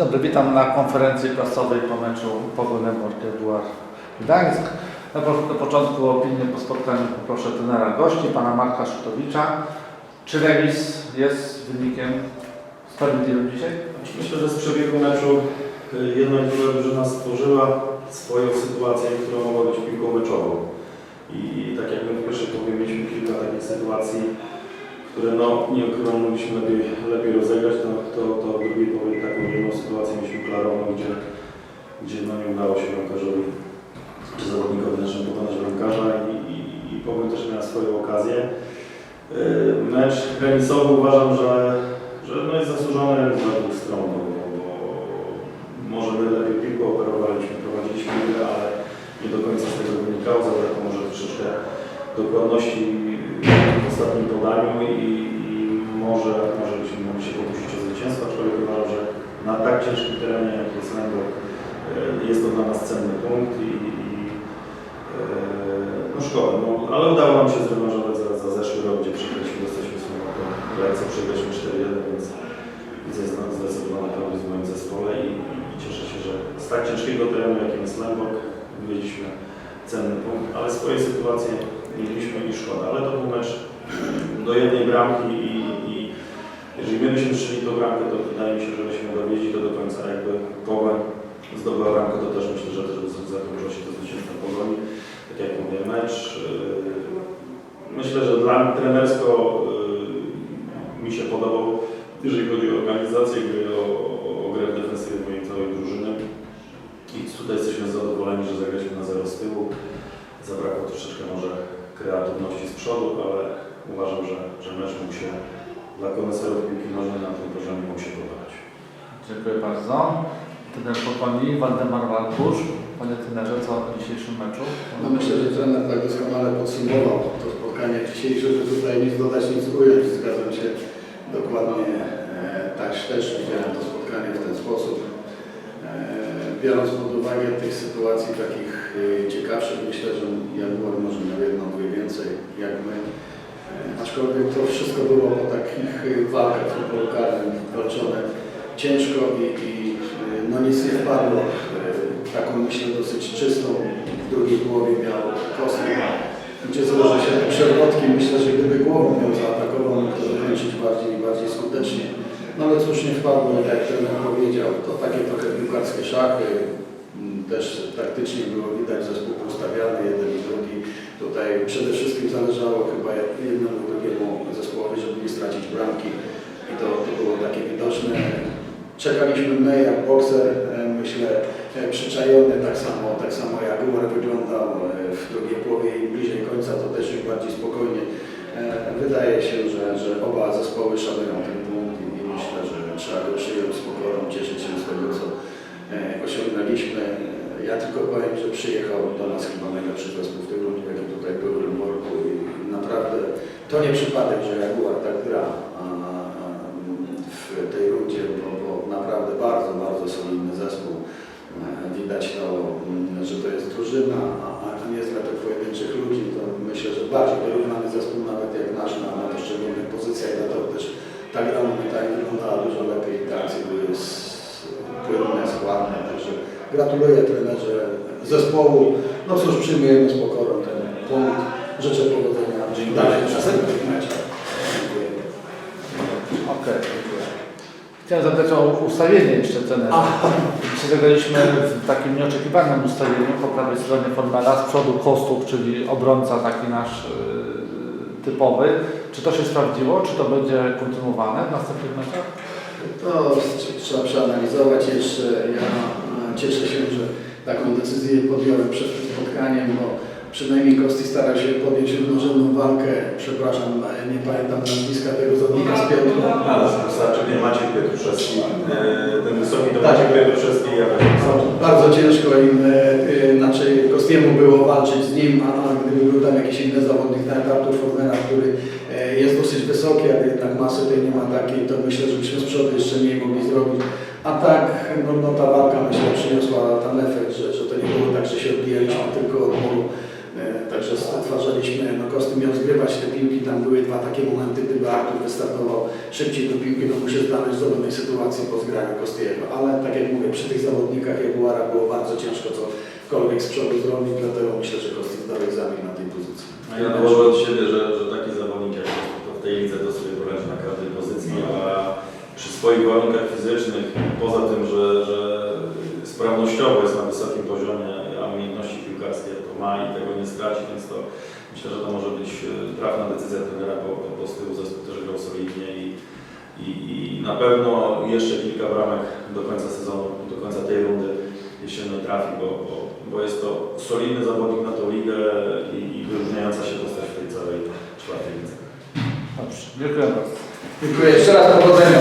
dobry, witam na konferencji prasowej po meczu Pogonem Orkebuar Gdańsk. Na, po, na początku opinię po spotkaniu poproszę trenera gości, pana Marka Szutowicza. Czy remis jest wynikiem sprawiedliwym dzisiaj? Myślę, że z przebiegu meczu y, jednak druga drużyna stworzyła swoją sytuację, która mogła być piłką meczową. I tak jak my w pierwszej połowie mieliśmy kilka takich sytuacji, które no, nie ukrywam, mogliśmy lepiej, lepiej rozegrać, to, to, to w drugiej połowie taką jedną sytuację mieliśmy klarowną, gdzie, gdzie no, nie udało się bramkarzowi czy zawodnikowi naszym pokonać bramkarza i, i, i Pogoń też miała swoją okazję. Yy, Mecz remisowy uważam, że, że no jest zasłużony z dwóch stron, bo, bo, może my lepiej piłką operowaliśmy, prowadziliśmy ale nie do końca z tego wynikało, zabrakło może troszeczkę dokładności ostatnim podaniu i, i może, może byśmy mogli się pokusić o zwycięstwo, aczkolwiek uważam, że na tak ciężkim terenie jak jest Lębo, jest to dla nas cenny punkt i, i e, no szkoda, no, ale udało nam się zrewanżować za, za zeszły rok, gdzie przegraliśmy, dostaliśmy swoją kolejce, przegraliśmy 4-1, więc widzę zdecydowany progres w moim zespole i, i cieszę się, że z tak ciężkiego terenu, jakim jest Lębok, mieliśmy cenny punkt, ale swoje sytuacje mieliśmy i szkoda, ale to był mecz do jednej bramki i, i jeżeli my byśmy strzeli tą bramkę, to wydaje mi się, że byśmy dowieźli to do końca, jakby Pogoń zdobyła bramkę, to też myślę, że też by zakończyło się to zwycięstwem Pogoni. Tak jak mówię, mecz, yy, myślę, że dla trenersko yy, mi się podobał, jeżeli chodzi o organizację gry, o, o, o grę w defensywie mojej całej drużyny. I tutaj jesteśmy zadowoleni, że zagraliśmy na zero z tyłu. Zabrakło troszeczkę może kreatywności z przodu, ale uważam, że, że mecz mógł się dla koneserów piłki nożnej na tym poziomie mógł się podobać. Dziękuję bardzo. Trener Pokoni, Waldemar Walbusz. Panie trenerze, co o dzisiejszym meczu? No myślę, że trener tak doskonale podsumował to spotkanie dzisiejsze, że tutaj nic dodać, nic ująć. Zgadzam się dokładnie. E, tak też widziałem to spotkanie w ten sposób. E, biorąc pod uwagę tych sytuacji takich e, ciekawszych, myślę, że Jaguar może miał jedną, dwie więcej jak my. Aczkolwiek to wszystko było po takich e, walkach karnym walczone ciężko i, i e, no nic nie wpadło. E, Taką myślę dosyć czystą w drugiej połowie miał Kostek, gdzie złoży się przewrotki. Myślę, że gdyby głową miał zaatakował, to dokończyć bardziej bardziej skutecznie. No ale cóż nie wpadło, jak trener powiedział, to takie trochę piłkarskie szachy. Mm, Też taktycznie było widać zespół ustawiany, jeden i drugi. Tutaj przede wszystkim zależało chyba jednemu drugiemu zespołowi, żeby nie stracić bramki. I to, to było takie widoczne. Czekaliśmy my jak bokser, e, myślę, e, przyczajony, tak samo, tak samo jak Jaguar wyglądał e, w drugiej połowie i bliżej końca, to też już bardziej spokojnie. Wydaje się, że, że oba zespoły szanują ten punkt i myślę, że trzeba go przyjąć z pokorą, cieszyć się z tego, co osiągnęliśmy. Ja tylko powiem, że przyjechał do nas chyba najlepszy zespół w tej rundzie, Rymorku i naprawdę to nie przypadek, że Jaguar tak gra w tej rundzie, bo, bo naprawdę bardzo, bardzo solidny zespół. E, Widać to, mm, że to jest drużyna, a, nie zlepek pojedynczych ludzi. To myślę, że bardziej wyrównany zespół nawet jak nasz na, na poszczególnych pozycjach, dlatego też ta gra momentami wyglądała dużo lepiej, te akcje były płynne, składne, także gratuluję trenerze zespołu. No cóż, przyjmujemy z pokorą ten punkt. Życzę powodzenia Dziękuję. dalej meczach. Dziękuję. Okej, dziękuję. Chciałem zapytać o ustawienie jeszcze trenera. Dzisiaj zagraliśmy w takim nieoczekiwanym ustawieniu po prawej stronie Formela, z przodu Kostów, czyli obrońca taki nasz yy, typowy. Czy to się sprawdziło? Czy to będzie kontynuowane w następnych meczach? To tr- trzeba przeanalizować jeszcze. Ja e, cieszę się, że taką decyzję podjąłem przed tym spotkaniem, bo przynajmniej Kosti starał się podjąć równorzędną walkę. Przepraszam, nie pamiętam nazwiska tego zawodnika z Piotrą. Ale znaczy nie Maciek Pietruszewski, e, ten wysoki to Tak. Maciek Pietruszewski i ja Bardzo ciężko im, e, e, znaczy Kostiemu było walczyć z nim, a, a gdyby był tam jakiś inny zawodnik, tak Artur Formera, który e, jest dosyć wysoki, ale jednak masy tej nie ma takiej, to myślę, że byśmy z przodu jeszcze mniej mogli zrobić. A tak, no, no ta walka myślę przyniosła ten efekt, że, że to nie było tak, że się odbijaliśmy tylko od muru. Stwarzaliśmy, no Kosty miał zgrywać te piłki, tam były dwa takie momenty, gdyby Artur wystartował szybciej do piłki, mógł się znaleźć w podobnej sytuacji po zgraniu Kostiego. Ale tak jak mówię, przy tych zawodnikach jak Bułara było bardzo ciężko cokolwiek z przodu zrobić, dlatego myślę, że Kosty zdał egzamin na tej pozycji. A ja dołożę od siebie, że, że taki zawodnik jak to w tej lidze to sobie poradzi na każdej pozycji, a przy swoich warunkach fizycznych, poza tym, że, że sprawnościowo jest na wysokim poziomie, a umiejętności piłkarskie to ma i tego nie straci, więc to myślę, że to może być e, trafna decyzja trenera, bo po prostu zespół też grał solidnie i, i, i na pewno jeszcze kilka bramek do końca sezonu, do końca tej rundy jesiennej trafi, bo, bo, bo jest to solidny zawodnik na tą ligę i, i wyróżniająca się postać w tej całej czwartej lidze. Dobrze, dziękuję bardzo. Dziękuję. Jeszcze raz powodzenia.